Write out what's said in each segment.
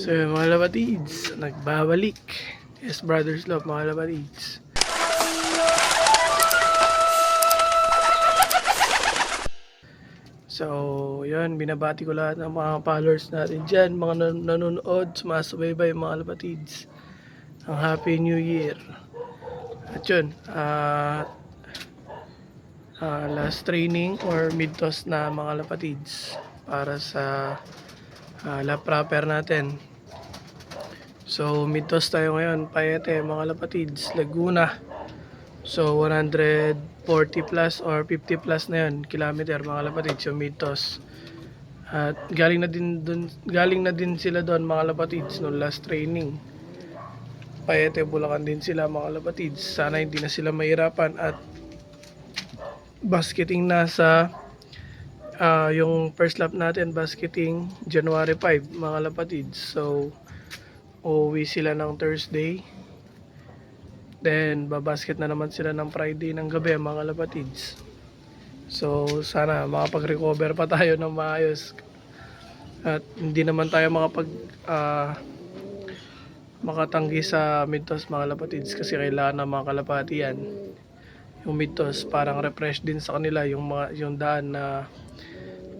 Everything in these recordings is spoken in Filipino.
So yun, mga labatids, nagbabalik. Yes, Brothers Love, mga labatids. So, yun, binabati ko lahat ng mga followers natin dyan, mga nan- nanonood, sumasabay-bay, mga labatids. Ang Happy New Year. At yun, ah ah, last training or mid-toss na mga lapatids para sa uh, lap proper natin. So, mid-toss tayo ngayon, Payete, mga lapatids, Laguna. So, 140 plus or 50 plus na yun, kilometer, mga lapatids, yung mid-toss. At galing na din dun, galing na din sila doon mga lapatids no last training. Payete Bulacan din sila mga lapatids. Sana hindi na sila mahirapan at basketing na sa ah, yung first lap natin basketing January 5 mga lapatids. So uuwi sila ng Thursday. Then babasket na naman sila ng Friday ng gabi mga lapatids. So sana makapag-recover pa tayo ng maayos. At hindi naman tayo makapag ah, makatanggi sa midtoss mga lapatids kasi kailangan ng mga kalapati yan yung midtoss parang refresh din sa kanila yung mga yung daan na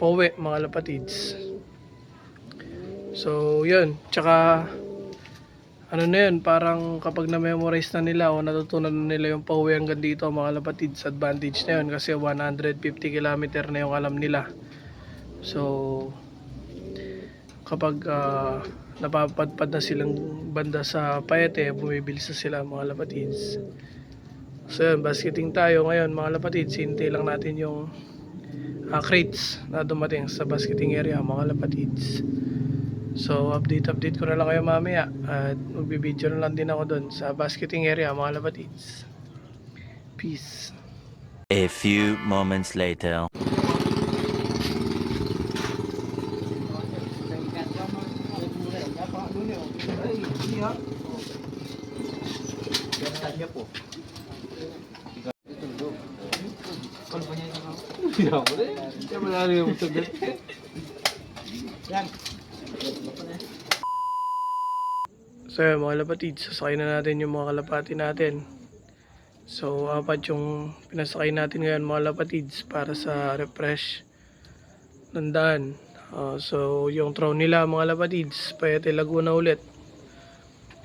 pauwi mga lapatids so yun tsaka ano na yun parang kapag na-memorize na nila o natutunan na nila yung pauwi hanggang dito mga lapatids advantage na yun kasi 150 km na yung alam nila so kapag ah, napapadpad na silang banda sa Paete, bumibilis na sila mga lapatids. So yun, basketing tayo ngayon mga lapatids, hintay lang natin yung ah, crates na dumating sa basketing area mga lapatids. So update update ko na lang kayo mamaya at magbibideo na lang din ako doon sa basketing area mga lapatids. Peace. A few moments later. So yun, mga lapatids, sasakay na natin yung mga kalapati natin. So apat yung pinasakay natin ngayon mga lapatids para sa refresh ng daan. Ah, so yung throne nila mga lapatids, Payete Laguna ulit.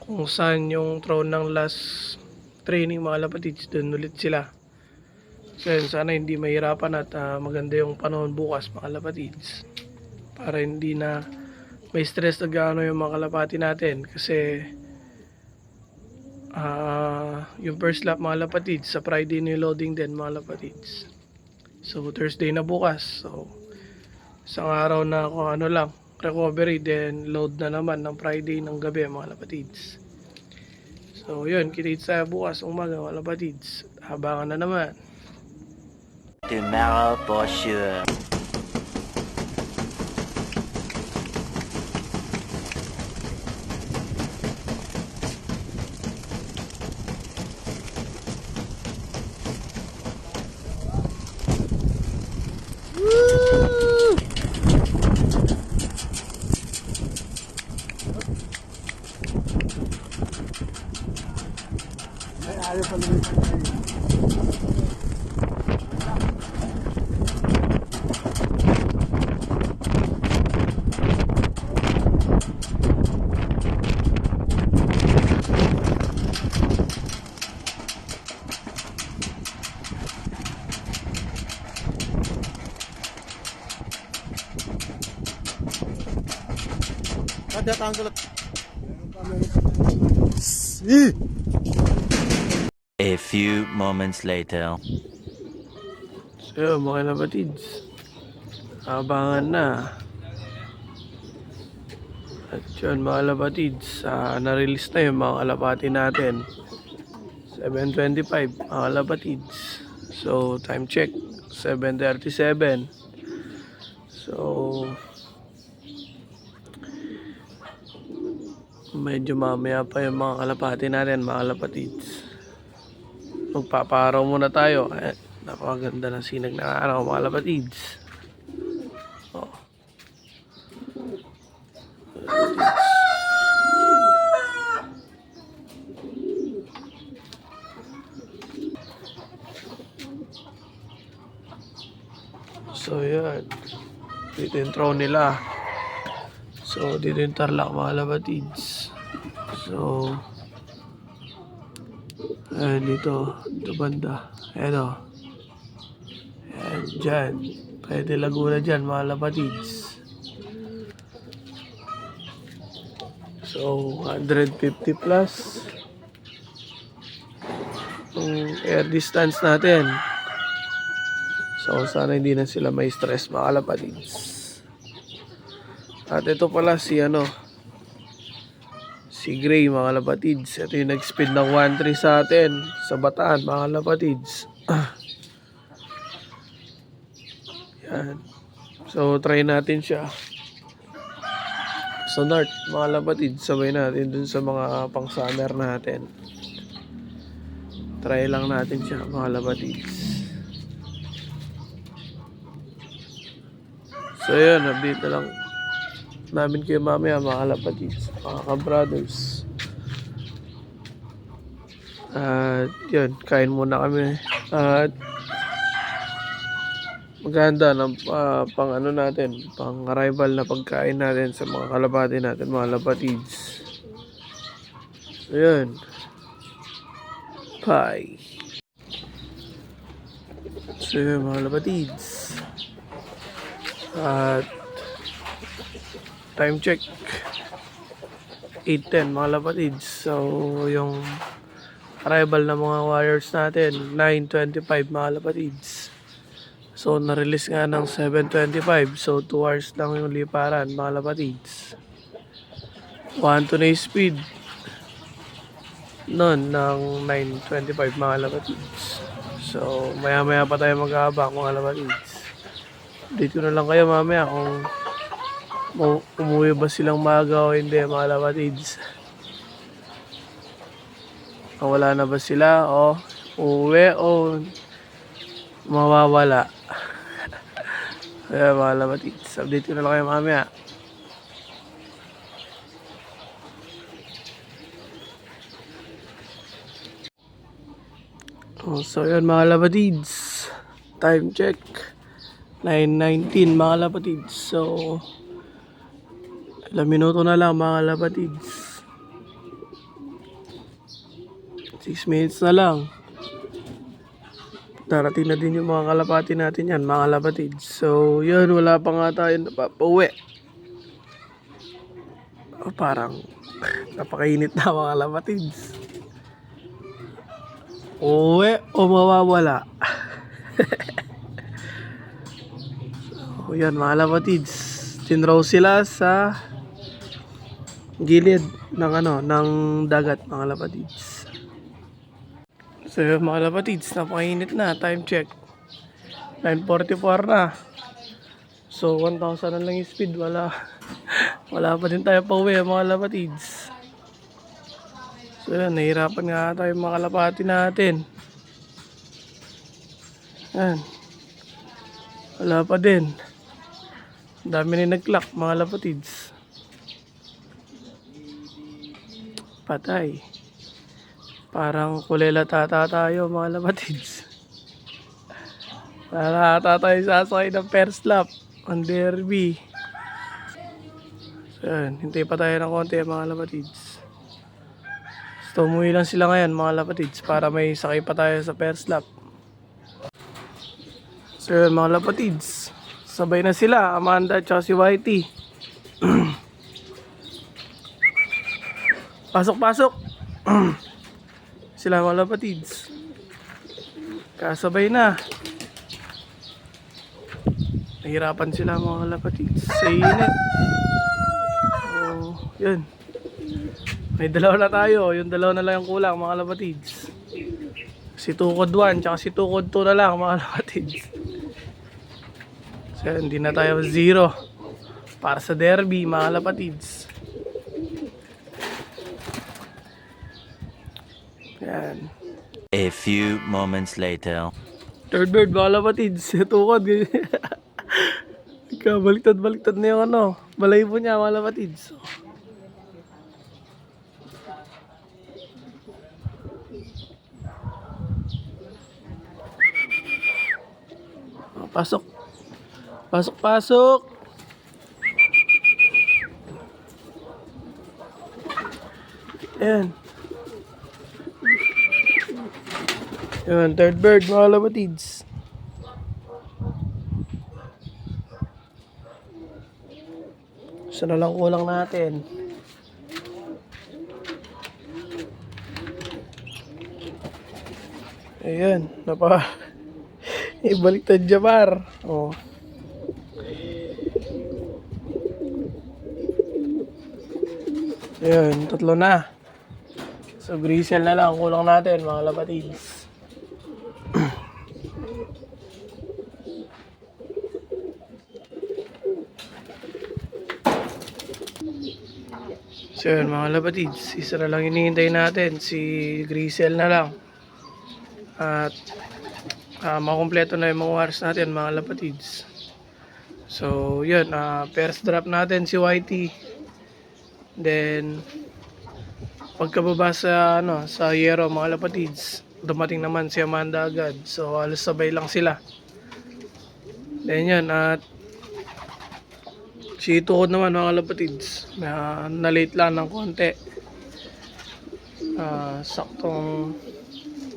Kung saan yung throne ng last training mga lapatids, dun ulit sila. So yun, sana hindi mahirapan at ah, maganda yung panahon bukas mga lapatids. Para hindi na may stress na gaano yung mga kalapati natin kasi ah yung first lap mga lapatids sa Friday ni loading din mga lapatids. So Thursday na bukas. So isang araw na kung ano lang recovery then load na naman ng Friday ng gabi mga lapatids. So yun kitits tayo bukas umaga mga lapatids. Habangan na naman. Tomorrow for sure. A few moments later. so yun mga lapatids habangan na. At yun mga lapatids ah, na-release na yung mga kalapati natin. 7.25 mga lapatids so time check 7.37 so medyo mamaya pa yung mga kalapati natin mga kalapatids magpaparaw muna tayo eh, napakaganda ng sinag ng araw mga kalapatids oh. So, yan. Dito yung throne nila. So, dito yung tarlak mga labatids. So, ayan dito. Dito banda. Ayan o. Ayan, dyan. Pwede laguna dyan mga labatids. So, 150 plus. Yung air distance natin. So, sana hindi na sila may stress mga kalapatids. At ito pala si ano, si Gray mga kalapatids. Ito yung nag-speed ng 1.3 sa atin sa Bataan mga kalapatids. Yan. So, try natin siya. Sa North, mga lapatid, sabay natin dun sa mga pang summer natin. Try lang natin siya, mga lapatids. So yun, update na lang namin kayo mamaya mga kalapatids, mga ka-brothers. At yun, kain muna kami. At maganda ng ah, pang ano natin, pang arrival na pagkain natin sa mga kalapati natin, mga lapatids. So yun. Bye. So yun, mga lapatids. At time check 8.10 mga lapatids. So yung arrival ng mga wires natin 9.25 mga lapatids. So, na-release nga ng 7.25. So, 2 hours lang yung liparan, mga lapatids. 1 to na speed. Nun, ng 9.25, mga lapatids. So, maya-maya pa tayo mag-aabang, mga lapatids. Dito na lang kayo mamaya kung umuwi ba silang maaga o hindi, mga lapatids. Kung wala na ba sila o uuwi o mawawala. Kaya mga labatids, update ko na lang kayo mamaya. So yun mga labatids, time check, 9.19 mga labatids. So, ilang minuto na lang mga labatids. 6 minutes na lang. Darating na din yung mga kalapati natin yan, mga kalapatid. So, yun, wala pa nga tayo napapauwi. Oh, parang napakainit na mga kalapatids. Uwi o mawawala. so, yan mga kalapatids. Tinraw sila sa gilid ng ano, ng dagat mga kalapatids. So mga lapatids, napakainit na. Time check. 9.44 na. So 1,000 na lang yung speed. Wala, wala pa din tayo pa uwi mga lapatids. So yun, nahirapan nga tayo mga kalapati natin. Yan. Wala pa din. Dami na nag-clock mga lapatids. Patay. Parang kulela tata tayo mga labatids. Para ata tayo sasakay ng first lap on derby. So yun, hintay pa tayo ng konti mga labatids. So umuwi lang sila ngayon mga labatids para may sakay pa tayo sa first lap. So yun mga labatids. Sabay na sila, Amanda at si Whitey. Pasok, pasok. sila mga lapatids. Kasabay na. Nahirapan sila mga lapatids. Sa init. So, yun. May dalawa na tayo. Yung dalawa na lang yung kulang mga lapatids. Si Tukod 1 tsaka si Tukod 2 na lang mga lapatids. So, hindi na tayo zero. Para sa derby mga lapatids. A few moments later. Third bird, baka lapatid. Setukod. Baliktad-baliktad na yung ano. Balay po niya, mga lapatid. So, oh, Pasok. Pasok, pasok. Ayan. Ayan, third bird mga labatids. Isa na lang kulang natin. Ayan, napa ibaliktad Jamar. Oh. Ayan, tatlo na. So, grisel na lang. Kulang natin, mga lapatids. So, yun, mga lapatids. Isa na lang hinihintay natin. Si grisel na lang. At ah, makumpleto na yung mga wires natin, mga lapatids. So, yun. ah, first drop natin si YT. Then, pagkababa sa, ano, sa Yero, mga lapatids, dumating naman si Amanda agad. So, halos sabay lang sila. Then, yun, at si Tukod naman, mga lapatids, na, na-late lang ng konti. Ah, saktong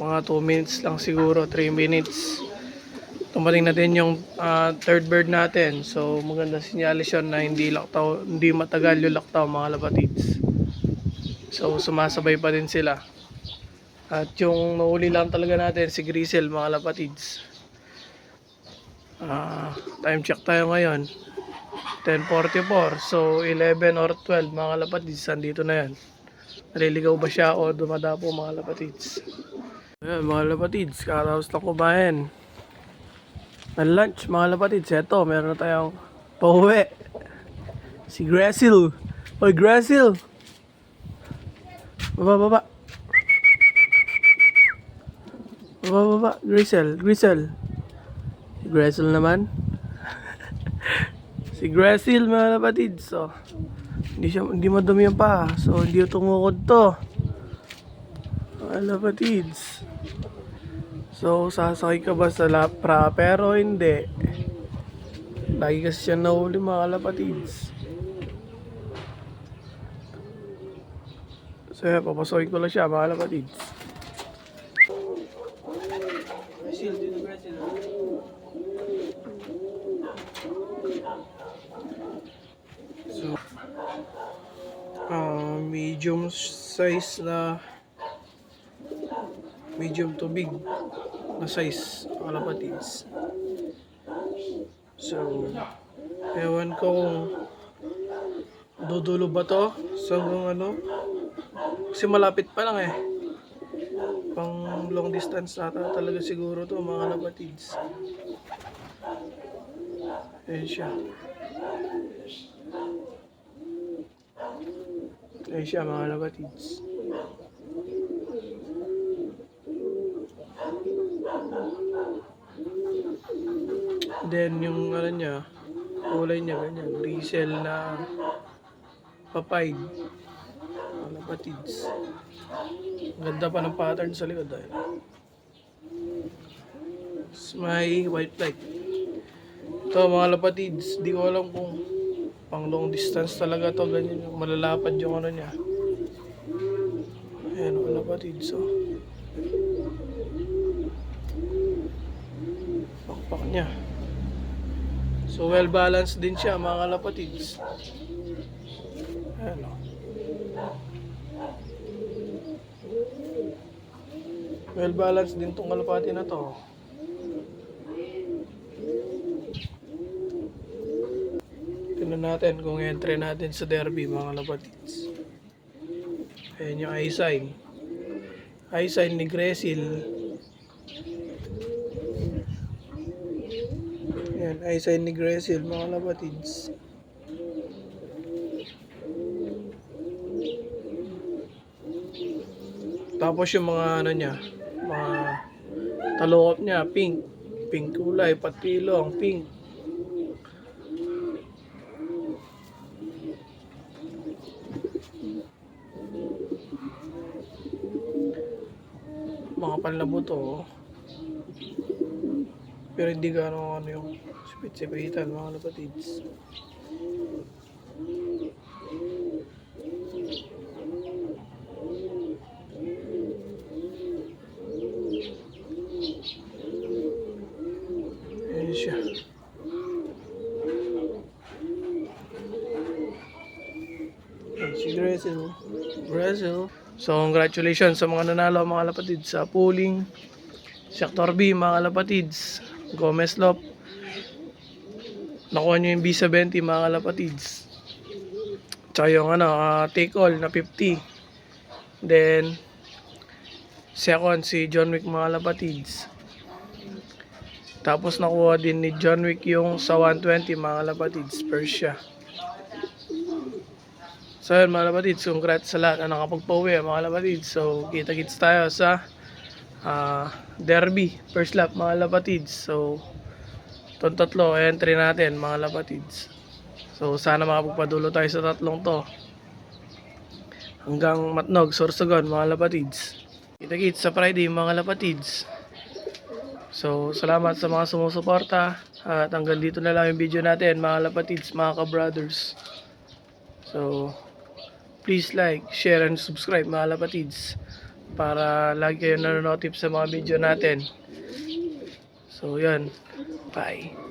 mga 2 minutes lang siguro, 3 minutes. Tumating na din yung ah, third bird natin. So maganda sinyalis yun na hindi laktaw, hindi matagal yung laktaw mga lapatids. So sumasabay pa din sila. At yung nahuli lang talaga natin si Grisel mga lapatids. Ah, time check tayo ngayon. 10.44. So 11 or 12 mga lapatids. Andito na yan. Naliligaw ba siya o dumadapo mga lapatids? Ayan mga lapatids. Karaos lang kumain ng lunch mga lapatids. Eto, meron na tayong pauwi. Si Grasil. Oy, Grasil. Baba, baba. Baba, baba. Grisel, Grisel. Si Grasil naman. Si Grasil mga lapatids. So, hindi, siya, hindi madumi yung pa. So, hindi yung tungukod to. Mga lapatids. So, sasakay ka ba sa lapra? Pero hindi. Lagi kasi siya nahuli mga kalapatids. So, yan, papasokin ko lang siya mga kalapatids. Size na medium to big na size kalapatids. So, ewan ko kung dudulo ba to sa hanggang ano. Kasi malapit pa lang eh. Pang long distance ata talaga siguro to mga kalapatids. Ayan siya. Ayan siya mga kalapatids. Then yung ano niya, kulay niya ganyan, grisel na papay. Ano patids. Ang Ganda pa ng pattern sa likod dahil. It's my white light. Ito mga lapatids, di ko alam kung pang long distance talaga to ganyan yung malalapad yung ano niya. Ayan lapatids oh. Pakpak niya. So well balanced din siya mga kalapatids. Ayan o. Well balanced din tong kalapati na to. Natin kung entry natin sa derby mga kalapatids. Ayan yung eye sign. Eye sign ni Gresil. Yan, ay sign ni Gresil, mga labatids. Tapos yung mga ano niya, mga talukop niya, pink. Pink kulay, patilong, pink. Mga panlabo to. oh. Pero hindi gano'n ano yung sipit-sipitan mga kapatids. So, congratulations sa mga nanalo mga lapatids sa pooling. Sector B mga kalapatids. Gomez Lop. Nakuha nyo yung B70 mga kalapatids. Tsaka yung ano, ah, take all na 50. Then, second si John Wick mga kalapatids. Tapos nakuha din ni John Wick yung sa 120 mga kalapatids. Persia. So yun mga kalapatids, congrats sa lahat na nakapagpauwi mga kalapatids. So kita-kits tayo sa ah, derby, first lap mga kalapatids. So itong tatlo, entry natin mga kalapatids. So sana makapagpadulo tayo sa tatlong to. Hanggang Matnog, Sorsogon mga kalapatids. Kita-kits sa Friday mga kalapatids. So salamat sa mga sumusuporta. At hanggang dito na lang yung video natin mga kalapatids, mga ka-brothers. So, please like, share, and subscribe mga lapatids para lagi kayo nanonotif sa mga video natin. So, yan. Bye.